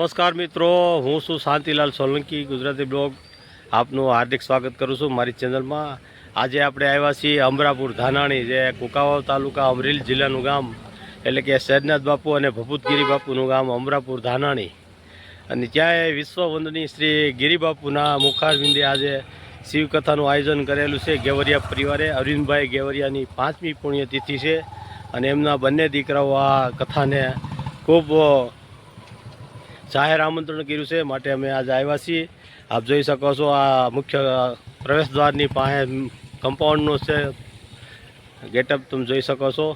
નમસ્કાર મિત્રો, હું છું શાંતિલાલ સોલંકી, ગુજરાતી બ્લોગ આપનું હાર્દિક સ્વાગત કરું છું મારી ચેનલમાં. આજે આપણે આવ્યા છીએ અમરાપુર ધાનાણી, જે કુકાવાવ તાલુકા અમરેલી જિલ્લાનું ગામ, એટલે કે સૈદનાથ બાપુ અને ભભૂતગીરી બાપુનું ગામ અમરાપુર ધાનાણી. અને ત્યાં વિશ્વવંદની શ્રી ગિરિબાપુના મુખારબિંદે આજે શિવકથાનું આયોજન કરેલું છે. ગેવરિયા પરિવારે અરવિંદભાઈ ગેવરિયાની પાંચમી પુણ્યતિથિ છે અને એમના બંને દીકરાઓ આ કથાને ખૂબ જાહેર આમંત્રણ કર્યું છે, માટે અમે આજે આવ્યા છીએ. આપ જોઈ શકો છો આ મુખ્ય પ્રવેશ દ્વારની પાસે કમ્પાઉન્ડનું છે ગેટઅપ તમે જોઈ શકો છો.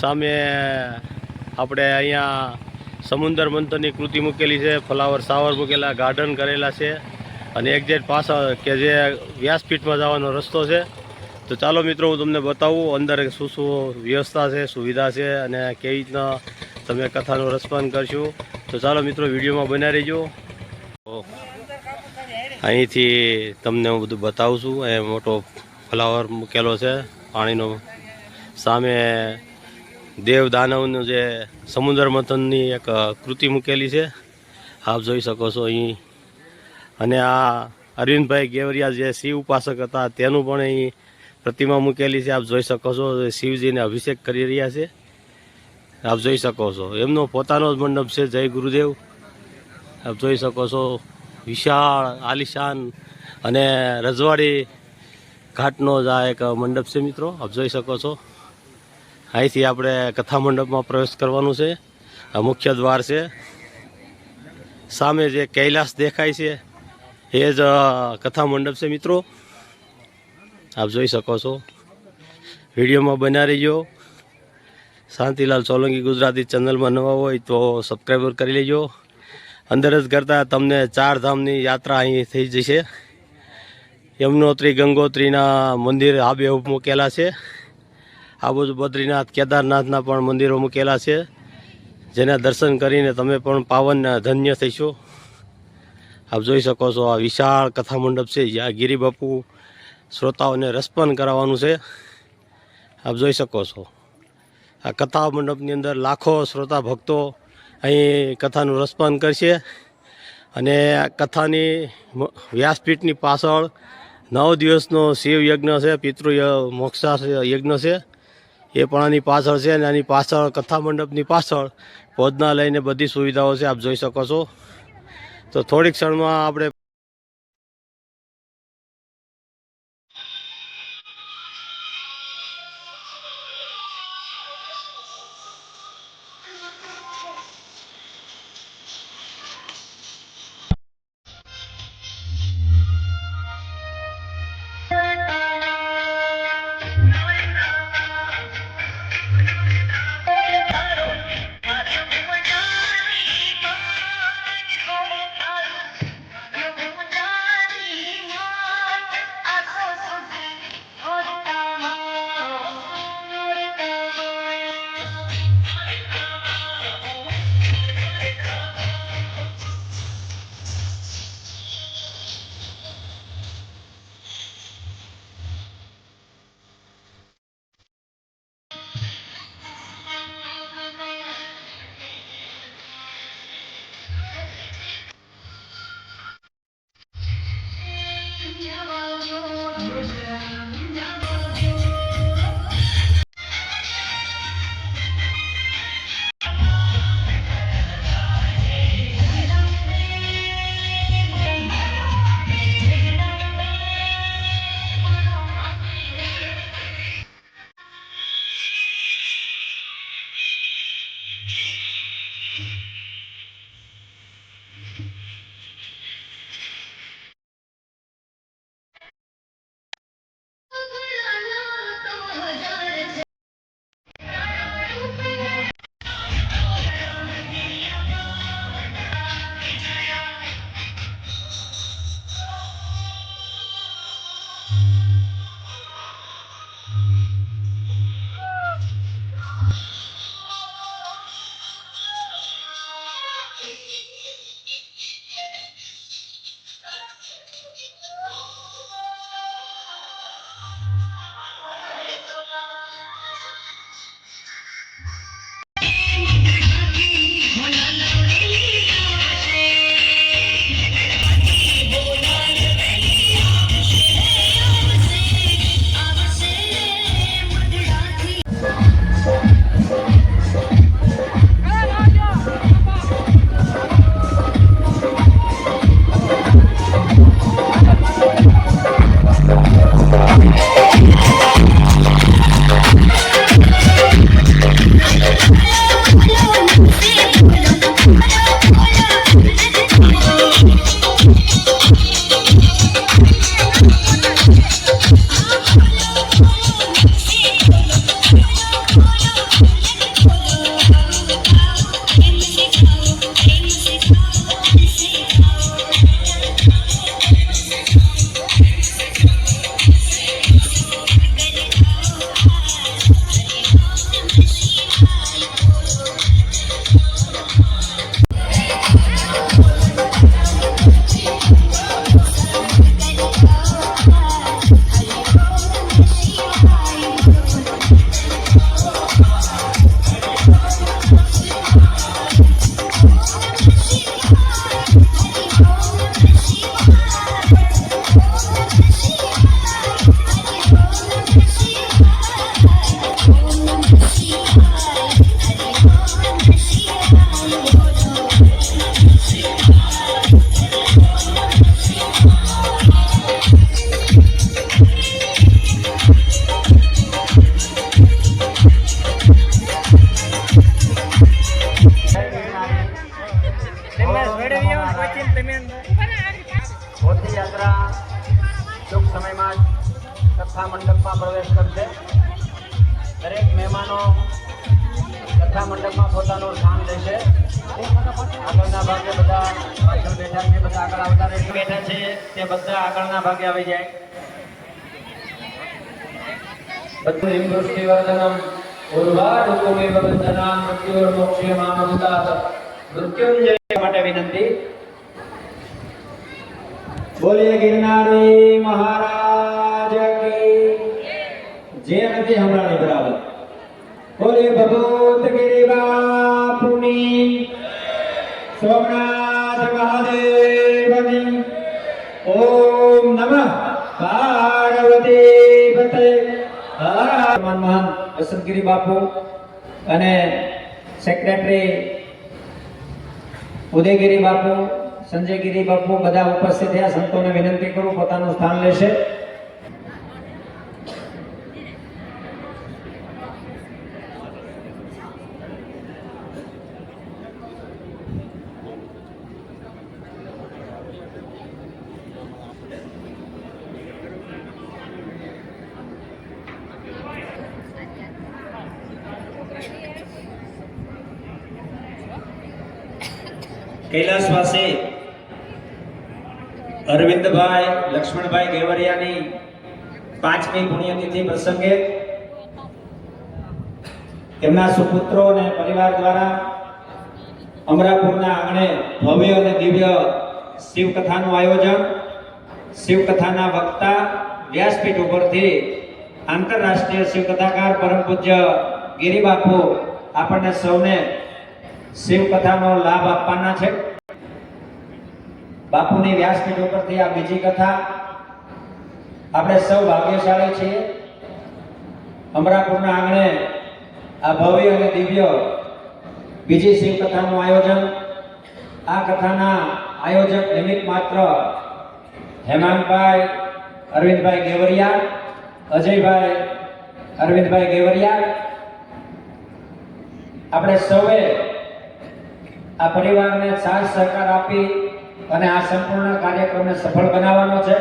સામે આપણે અહીંયા સમુદર મંથનની કૃતિ મૂકેલી છે, ફ્લાવર સાવર મૂકેલા ગાર્ડન કરેલા છે અને એક્ઝેક્ટ પાછળ કે જે વ્યાસપીઠમાં જવાનો રસ્તો છે. તો ચાલો મિત્રો, હું તમને બતાવું, અંદર શું શું વ્યવસ્થા છે, સુવિધા છે અને કેવી રીતના તમે કથાનું રસપાન કરશો, તો ચાલો મિત્રો વિડીયોમાં બનાવી રહેજો. અહીંથી તમને હું બધું બતાવું છું. એ મોટો ફ્લાવર મૂકેલો છે, પાણીનો. સામે દેવ દાનવનું જે સમુદ્ર મંથનની એક કૃતિ મૂકેલી છે. આપ જોઈ શકો છો અહીં. અને આ અરવિંદભાઈ ગેવરિયા જે શિવ ઉપાસક હતા, તેનું પણ અહીં પ્રતિમા મૂકેલી છે. આપ જોઈ શકો છો શિવજીને અભિષેક કરી રહ્યા છે. આપ જોઈ શકો છો. એમનો પોતાનો જ મંડપ છે, જય ગુરુદેવ. આપ જોઈ શકો છો, વિશાળ, આલિશાન અને રજવાડી ઘાટનો જ આ એક મંડપ છે મિત્રો. આપ જોઈ શકો છો. અહીંથી આપણે કથા મંડપમાં પ્રવેશ કરવાનું છે. આ મુખ્ય દ્વાર છે. સામે જે કૈલાસ દેખાય છે, એ જ કથા મંડપ છે મિત્રો. આપ જોઈ શકો છો. વિડીયોમાં બના રહીજો. શાંતિલાલ સોલંકી ગુજરાતી ચેનલમાં નવા હોય તો સબસ્ક્રાઈબર કરી લેજો. અંદર જ કરતાં તમને ચાર ધામની યાત્રા અહીં થઈ જશે. યમનોત્રી, ગંગોત્રીના મંદિર આબેહૂબ મૂકેલા છે. આ બાજુ બદ્રીનાથ કેદારનાથના પણ મંદિરો મૂકેલા છે. જેના દર્શન કરીને તમે પણ પાવન ધન્ય થઈશો. આપ જોઈ શકો છો આ વિશાળ કથા મંડપ છે. જ્યાં ગિરિબાપુ શ્રોતાઓને રસપાન કરાવવાનું છે. આપ જોઈ શકો છો. આ કથા મંડપની અંદર લાખો શ્રોતા ભક્તો અહીં કથાનું રસપાન કરશે અને કથાની વ્યાસપીઠની પાછળ નવ દિવસનો શિવ યજ્ઞ છે પિતૃ મોક્ષા યજ્ઞ છે. એ પણ આની પાછળ છે અને આની પાછળ કથા મંડપની પાછળ ભોજનાલયને બધી સુવિધાઓ છે, આપ જોઈ શકો છો. તો થોડીક ક્ષણમાં આપણે ભોતી યાત્રા ટૂંક સમયમાં કથા મંડપમાં પ્રવેશ કરશે દરેક મહેમાનો કથા મંડપમાં પોતાનું સ્થાન લેશે આગળના ભાગે બધા પાછળ બેઠા છે બધા આગળ આવતા રહેશે બેઠા છે તે બધા આગળના ભાગે આવી જાય બધું વૃષ્ટિવર્ધનમ ઉર્વારુકુમિવ બંધનામ માટે વિનંતી. બોલીએ ગિરનારી મહારાજ જે નથી હમણાં બરાબર. બોલીએ ભગવત ગિરી બાપુની. સોમનાથ મહાદેવની. ઓમ નમઃ પાર્વતી પતે હર મહાન વસંતગીરી બાપુ અને સેક્રેટરી ઉદયગીરી બાપુ સંજયગીરી બાપુ બધા ઉપસ્થિત થયા. સંતોને વિનંતી કરું પોતાનું સ્થાન લેશે. કૈલાસવાસી અરવિંદભાઈ, લક્ષ્મણભાઈ ગેવરિયાની પાંચમી પુણ્યતિથિ પ્રસંગે તેમના સુપુત્રો અને પરિવાર દ્વારા અમરાપુરના આંગણે ભવ્ય અને દિવ્ય શિવકથાનું આયોજન, શિવકથાના વક્તા, વ્યાસપીઠ ઉપરથી આંતરરાષ્ટ્રીય શિવકથાકાર પરમ પૂજ્ય ગિરિબાપુ આપણને સૌને શિવકથાનો લાભ આપવાના છે. બાપુની વ્યાસપીઠ ઉપરથી આ બીજી કથા આપણે સૌ ભાગ્યશાળી છીએ. અમરાપુરના આંગણે આ ભવ્ય અને દિવ્ય બીજી શિવકથાનું આયોજન. આ કથાના આયોજક નિમિત્ત માત્ર હેમાંગભાઈ અરવિંદભાઈ ગેવરિયા, અજયભાઈ અરવિંદભાઈ ગેવરિયા. આપણે સૌએ આ પરિવારને સાથ સહકાર આપી અને આ સંપૂર્ણ કાર્યક્રમને સફળ બનાવવાનો છે.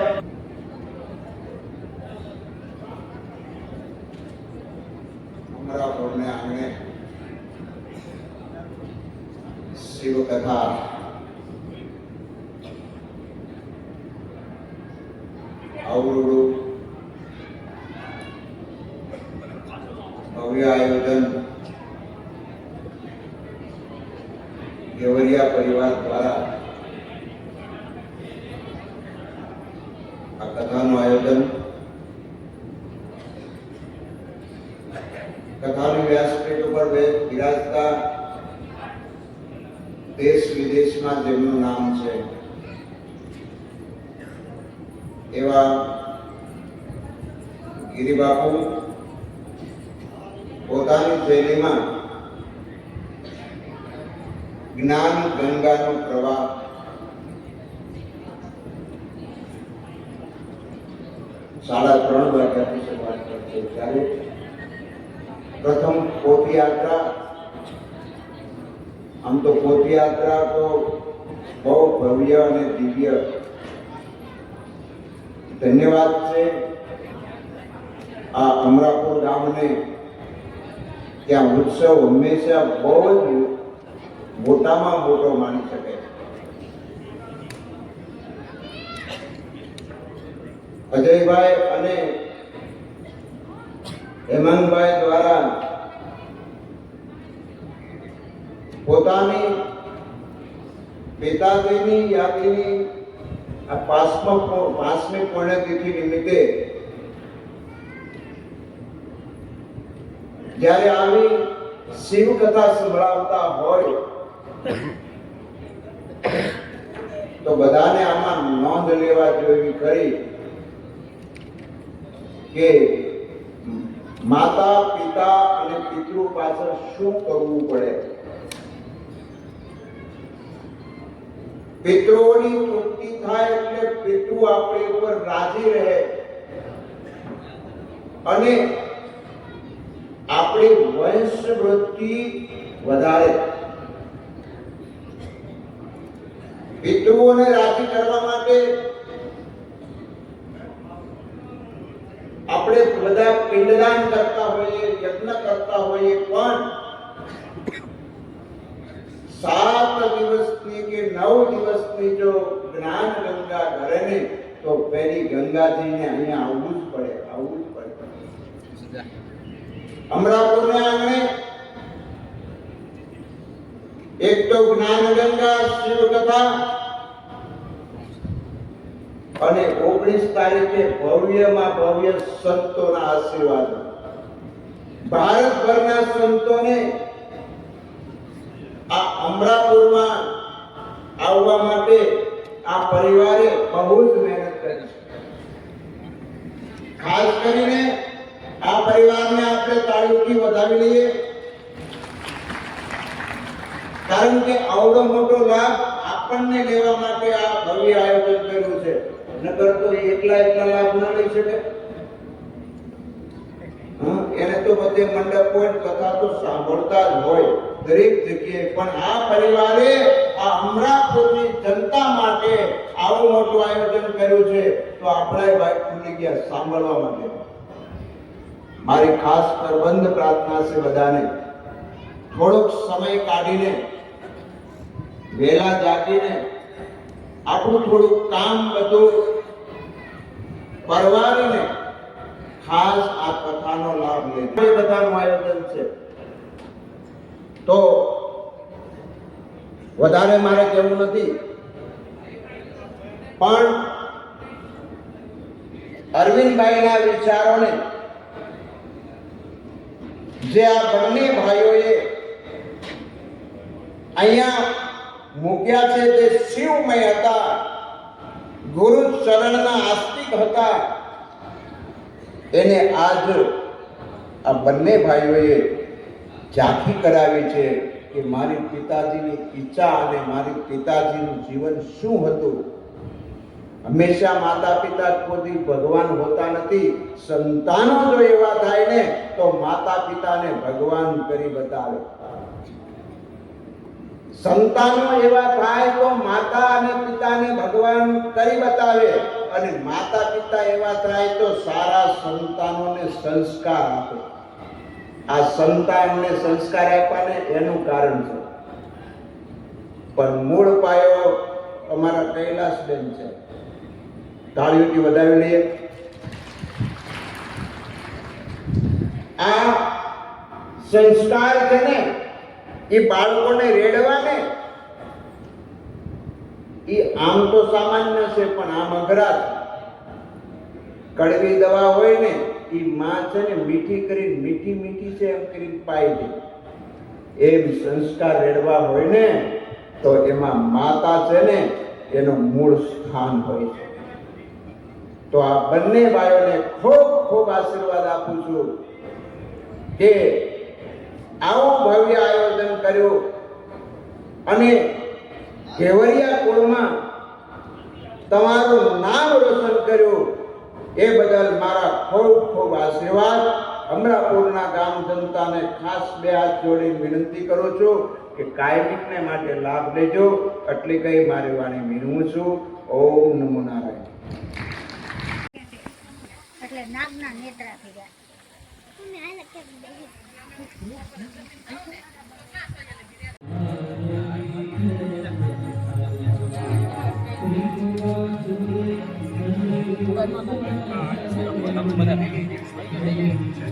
શિવકથા અવરોડું ભવ્ય આયોજન કેવરિયા પરિવાર દ્વારા આ કથાનું આયોજન, કથાનું વ્યાસપીઠ ઉપર બિરાજતા દેશ વિદેશમાં જેમનું નામ છે, એવા ગિરિબાપુ પોતાની શૈલીમાં જ્ઞાન ગંગાનો પ્રવાહ. સાડા ત્રણ વાગ્યાથી શરૂઆત કરશે ત્યારે પ્રથમ પોથયાત્રા આમ તો પોથયાત્રા તો બહુ ભવ્ય અને દિવ્ય. ધન્યવાદ છે આ અમરાપુર ગામને. ત્યાં ઉત્સવ હંમેશા બહુ જ મોટામાં મોટો માની શકે. છે અજયભાઈ અને હેમંતભાઈ દ્વારા પોતાની પિતાજીની યાદીની આ પાંચમો પાંચમી પુણ્યતિથિ નિમિત્તે જ્યારે આવી શિવકથા સંભળાવતા હોય તો બધાને આમાં નોંધ લેવા જેવી ખરી કે માતા, પિતા અને પિતૃ પાછળ શું કરવું પડે? પિતૃઓની તૃપ્તિ થાય એટલે પિતૃ આપણી ઉપર રાજી રહે. અને આપણી વંશ વૃદ્ધિ વધારે. પિતૃઓને રાજી કરવા માટે આપણે આપણે બધા પિંડદાન કરતા હોઈએ યજ્ઞ કરતા હોઈએ પણ સાત દિવસની કે નવ દિવસની જો જ્ઞાન ગંગા ઘરે ને તો પેલી ગંગાજીને અહીંયા આવવું જ પડે આવવું જ પડે. અમરાપુરના આંગણે એક તો જ્ઞાન ગંગા શિવ કથા અને ઓગણીસ તારીખે ભવ્યમાં ભવ્ય સંતોના આશીર્વાદ. ભારતભરના સંતોને આ અમરાપુરમાં આવવા માટે આ પરિવારે બહુ જ મહેનત કરી છે. ખાસ કરીને આ પરિવારને આપણે તાળીઓથી વધાવી લઈએ. કારણ કે આવડો મોટો લાભ આપણને લેવા માટે આ ભવ્ય આયોજન કર્યું છે. નકર તો એકલા એકલા લાભ ન લઈ શકે. એને તો બધે મંડપ હોય, કથા તો સાંભળતા જ હોય, દરેક જગ્યાએ. પણ આ પરિવારે આ અમરાપુરની જનતા માટે આવું મોટું આયોજન કર્યું છે, તો આપણા ભાઈ ખુલી ગયા સાંભળવા માટે. મારી ખાસ પ્રબંધ પ્રાર્થના છે બધાને. થોડોક સમય કાઢીને વહેલા જાગીને આપણું થોડું કામ બધું પરવારીને ખાસ આ કથાનો લાભ લે. કથાનું આયોજન છે. તો વધારે મારે કહેવું નથી. પણ અરવિંદભાઈના વિચારોને જે આ બંને ભાઈઓએ અહીંયા મૂક્યા છે તે શિવમય હતા. ગુરુ ચરણના આસ્તિક હતા. એને આજ આ બંને ભાઈઓએ ઝાંખી કરાવી છે કે મારી પિતાજીની ઈચ્છા અને મારી પિતાજીનું જીવન શું હતું? હંમેશા માતા પિતા કોઈ ભગવાન હોતા નથી, સંતાનો જો એવા થાય ને, તો માતા પિતાને ભગવાન કરી બતાવે. સંતાનો એવા થાય તો માતા અને પિતાને ભગવાન કરી બતાવે. અને માતા પિતા એવા થાય તો સારા સંતાનોને સંસ્કાર આપે. આ સંતાનને સંસ્કાર આપવાને એનું કારણ છે. પણ મૂળ પાયો અમારા કૈલાસબેન છે. તાળીઓથી વધાવી લઈએ. આ સંસ્કાર છે ને એ બાળકોને રેડવાને? એ આમ તો સામાન્ય છે, પણ આમ અઘરા કડવી દવા હોય ને એ માં છે ને મીઠી કરી, મીઠી મીઠી છે એમ કરી પાઈ દે. એમ સંસ્કાર રેડવા હોય ને, તો એમાં માતા છે ને, એનું મૂળ સ્થાન હોય છે. તો આ બંને ભાઈઓને ખૂબ ખૂબ આશીર્વાદ આપું છું કે આવું ભવ્ય આયોજન કર્યું. અને કેવરિયા કુળમાં તમારું નામ રોશન કર્યું. એ બદલ મારા ખૂબ ખૂબ આશીર્વાદ. અમરાપુરના ગામ જનતાને ખાસ બે હાથ જોડી વિનંતી કરું છું કે કાયમિકને માટે લાભ લેજો. એટલી કઈ મારી વાણી વિનવું છું. ઓમ નમો નારાયણ. એટલે નાગના નેત્રા થઈ ગયા Bukan mana? Ah, saya nak buat apa mana? Ah, saya nak buat apa mana?